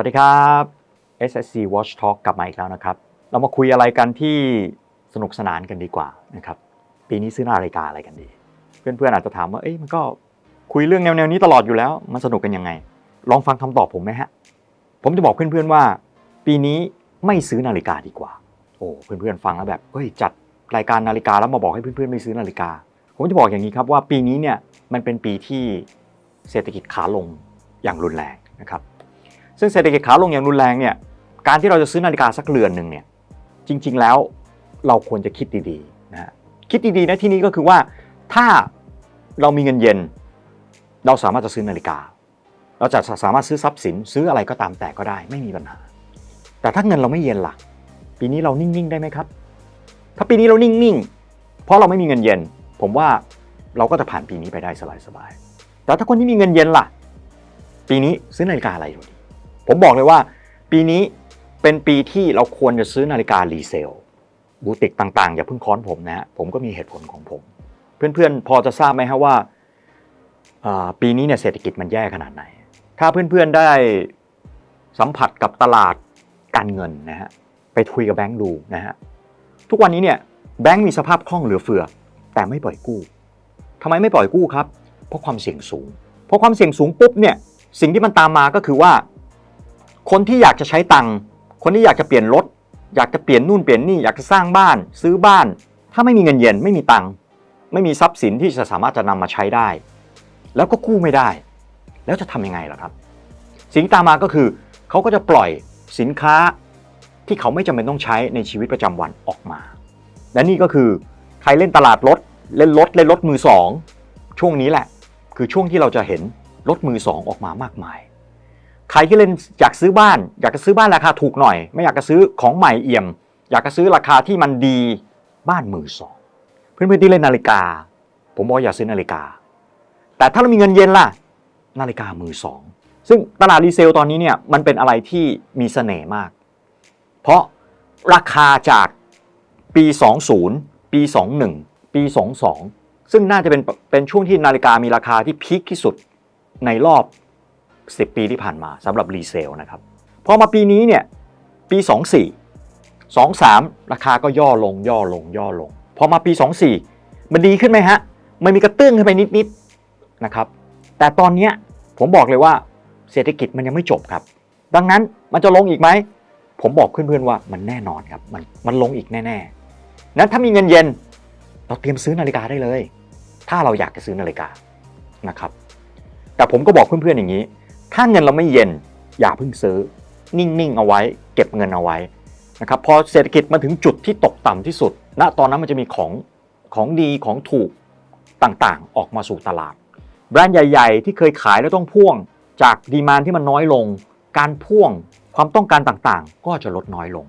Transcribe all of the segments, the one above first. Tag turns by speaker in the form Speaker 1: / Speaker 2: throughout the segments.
Speaker 1: วัสดีครับ SSC Watch Talk กลับมาอีกแล้วนะครับ เรามาคุยอะไรกันที่สนุกสนานกันดีกว่านะครับ ปีนี้ซื้อนาฬิกาอะไรกันดี เพื่อนๆอาจจะถามว่า เอ้ยมันก็คุยเรื่องแนวๆนี้ตลอดอยู่แล้ว มันสนุกกันยังไง ลองฟังคำตอบผมไหมฮะ ผมจะบอกเพื่อนๆว่า ปีนี้ไม่ซื้อนาฬิกาดีกว่า โอ้เพื่อนๆฟังแล้วแบบเฮ้ยจัดรายการนาฬิกาแล้วมาบอกให้เพื่อนๆไม่ซื้อนาฬิกา ผมจะบอกอย่างนี้ครับว่าปีนี้เนี่ยมันเป็นปีที่เศรษฐกิจขาลงอย่างรุนแรงนะครับ ซึ่งเศรษฐกิจขาลงอย่างรุนแรงเนี่ยการที่เราจะซื้อนาฬิกาสักเรือนหนึ่งเนี่ยจริง ๆ แล้วเราควรจะคิดดีๆนะคิดดีๆนะที่นี้ก็คือว่าถ้าเรามีเงินเย็น เราสามารถจะซื้อนาฬิกา เราจะสามารถซื้อทรัพย์สินซื้ออะไรก็ตามแต่ก็ได้ไม่มีปัญหา แต่ถ้าเงินเราไม่เย็นล่ะ ปีนี้เรานิ่งๆได้ไหมครับ ถ้าปีนี้เรานิ่งๆ เพราะเราไม่มีเงินเย็น ผมว่าเราก็จะผ่านปีนี้ไปได้สบายๆแต่ถ้าคนที่มีเงินเย็นล่ะ ปีนี้ซื้อนาฬิกาอะไรดี ผมบอกเลยว่า ปีนี้เป็นปีที่เราควรจะซื้อนาฬิการีเซลบูติกต่างๆ อย่าเพิ่งค้อนผมนะฮะผมก็มีเหตุผลของผม เพื่อนๆ พอจะทราบไหมฮะว่าอ่าปีนี้เนี่ยเศรษฐกิจมันแย่ขนาดไหน ถ้าเพื่อนๆได้สัมผัสกับตลาดการเงินนะฮะไปคุยกับแบงก์ดูนะฮะทุกวันนี้เนี่ยแบงก์มีสภาพคล่องเหลือเฟือ แต่ไม่ปล่อยกู้ทำไมไม่ปล่อยกู้ครับ เพราะความเสี่ยงสูง เพราะความเสี่ยงสูงปุ๊บเนี่ยสิ่งที่มันตามมาก็คือว่า คนที่อยากจะใช้ตังค์คนที่อยากจะเปลี่ยนรถ อยากจะเปลี่ยนนู่นเปลี่ยนนี่อยากจะสร้างบ้าน ซื้อบ้าน ถ้าไม่มีเงินเย็นไม่มีตังค์ไม่มีทรัพย์สินที่จะสามารถจะนำมาใช้ได้ แล้วก็กู้ไม่ได้ แล้วจะทำยังไงล่ะครับ สิ่งที่ตามมาก็คือเขาก็จะปล่อยสินค้าที่เขาไม่จำเป็นต้องใช้ในชีวิตประจำวันออกมา และนี่ก็คือใครเล่นตลาดรถเล่นรถเล่นรถมือสองช่วงนี้แหละ คือช่วงที่เราจะเห็นรถมือสองออกมามากมาย ใครที่เล่นอยากซื้อบ้าน อยากจะซื้อบ้านราคาถูกหน่อย ไม่อยากจะซื้อของใหม่เอี่ยม อยากจะซื้อราคาที่มันดีบ้านมือสองเพื่อนๆที่เล่นนาฬิกา ผมบอกอย่าซื้อนาฬิกา แต่ถ้าเรามีเงินเย็นล่ะ นาฬิกามือสองซึ่งตลาดรีเซลตอนนี้เนี่ยมันเป็นอะไรที่มีเสน่ห์มาก เพราะราคาจากปี 20 ปี 21 ปี 22 ซึ่งน่าจะเป็นเป็นช่วงที่นาฬิกามีราคาที่พีคที่สุดในรอบ 10 ปีที่ผ่านมาสำหรับรีเซลนะครับพอมาปีนี้เนี่ยปี 24 23 ราคาก็ย่อลงย่อลงย่อลงพอมาปี 24 มันดีขึ้นไหมฮะ มันมีกระเตื้องขึ้นไปนิดๆนะครับ แต่ตอนนี้ผมบอกเลยว่าเศรษฐกิจมันยังไม่จบครับ ดังนั้นมันจะลงอีกไหม ผมบอกเพื่อนๆว่ามันแน่นอนครับ มันมันลงอีกแน่ๆ นั้นถ้ามีเงินเย็น เราเตรียมซื้อนาฬิกาได้เลย ถ้าเราอยากจะซื้อนาฬิกานะครับ แต่ผมก็บอกเพื่อนๆอย่างนี้ ถ้าเงินเราไม่เย็นอย่าเพิ่งซื้อ นิ่งๆเอาไว้ เก็บเงินเอาไว้นะครับพอเศรษฐกิจมาถึงจุดที่ตกต่ำที่สุดณตอนนั้นมันจะมีของของดีของถูกต่างๆ ออกมาสู่ตลาด แบรนด์ใหญ่ ๆ ที่เคยขายแล้วต้องพ่วงจากดีมานที่มันน้อยลง การพ่วงความต้องการต่างๆ ก็จะลดน้อยลง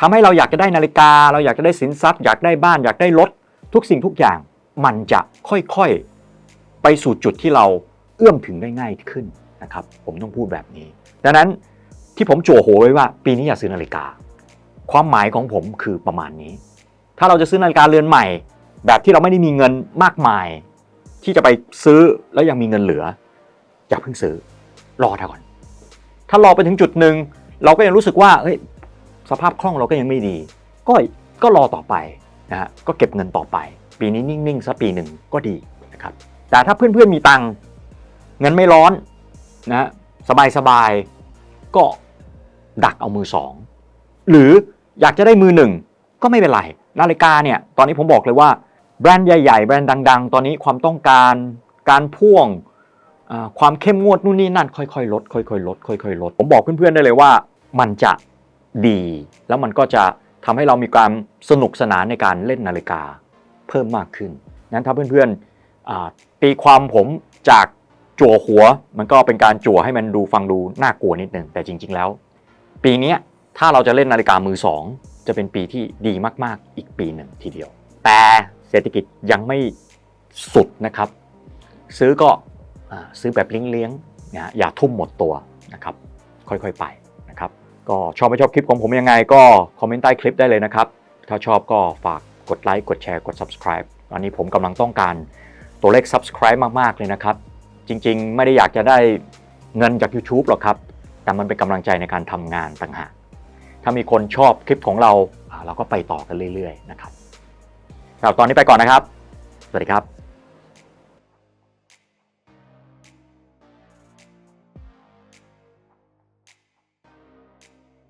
Speaker 1: ทำให้เราอยากจะได้นาฬิกา เราอยากจะได้สินทรัพย์ อยากได้บ้านอยากได้รถทุกสิ่งทุกอย่างมันจะค่อยๆ ไปสู่จุดที่เราเอื้อมถึงได้ง่ายขึ้น นะครับผมต้องพูดแบบนี้ ดังนั้นที่ผมจั่วโหไว้ว่า ปีนี้อย่าซื้อนาฬิกา ความหมายของผมคือประมาณนี้ ถ้าเราจะซื้อนาฬิกาเรือนใหม่ แบบที่เราไม่ได้มีเงินมากมาย ที่จะไปซื้อแล้วยังมีเงินเหลือ อย่าเพิ่งซื้อรอเท่าก่อน ถ้ารอไปถึงจุดหนึ่งเราก็ยังรู้สึกว่าเฮ้ยสภาพคล่องเราก็ยังไม่ดี ก็ก็รอต่อไปนะฮะก็เก็บเงินต่อไป ปีนี้นิ่งๆสักปีหนึ่งก็ดีนะครับแต่ถ้าเพื่อนๆมีตังเงินไม่ร้อน นะสบายๆก็ดักเอามือสองหรืออยากจะได้มือหนึ่งก็ไม่เป็นไร นาฬิกาเนี่ยตอนนี้ผมบอกเลยว่าแบรนด์ใหญ่ ๆ แบรนด์ดัง ๆ ตอนนี้ความต้องการการพ่วงความเข้มงวดนู่นนี่นั่นค่อยๆลดค่อยๆลดค่อยๆลดผมบอกเพื่อนๆได้เลยว่ามันจะดี แล้วมันก็จะทำให้เรามีความสนุกสนานในการเล่นนาฬิกาเพิ่มมากขึ้นนั้นถ้าเพื่อนๆตีความผมจาก จั่วหัวมันก็เป็นการจั่วให้มันดูฟังดูน่ากลัวนิดนึงแต่จริง ๆ แล้ว ปีนี้ถ้าเราจะเล่นนาฬิกามือสองจะเป็นปีที่ดีมากๆ อีกปีหนึ่งทีเดียว แต่เศรษฐกิจยังไม่สุดนะครับ ซื้อก็ซื้อแบบเลี้ยงๆนะอย่าทุ่มหมดตัวนะครับ ค่อยๆไปนะครับ ก็ชอบไม่ชอบคลิปของผมยังไงก็คอมเมนต์ใต้คลิปได้เลยนะครับ ถ้าชอบก็ฝากกดไลค์กดแชร์กด subscribe ตอนนี้ผมกำลังต้องการตัวเลข subscribe มากๆเลยนะครับ จริง ๆ ไม่ได้อยากจะได้เงินจาก YouTube หรอกครับ แต่มันเป็นกำลังใจในการทำงานต่างหาก ถ้ามีคนชอบคลิปของเราอ่าเราก็ไปต่อกันเรื่อย ๆ นะครับสำหรับตอนนี้ไปก่อนนะครับ สวัสดีครับ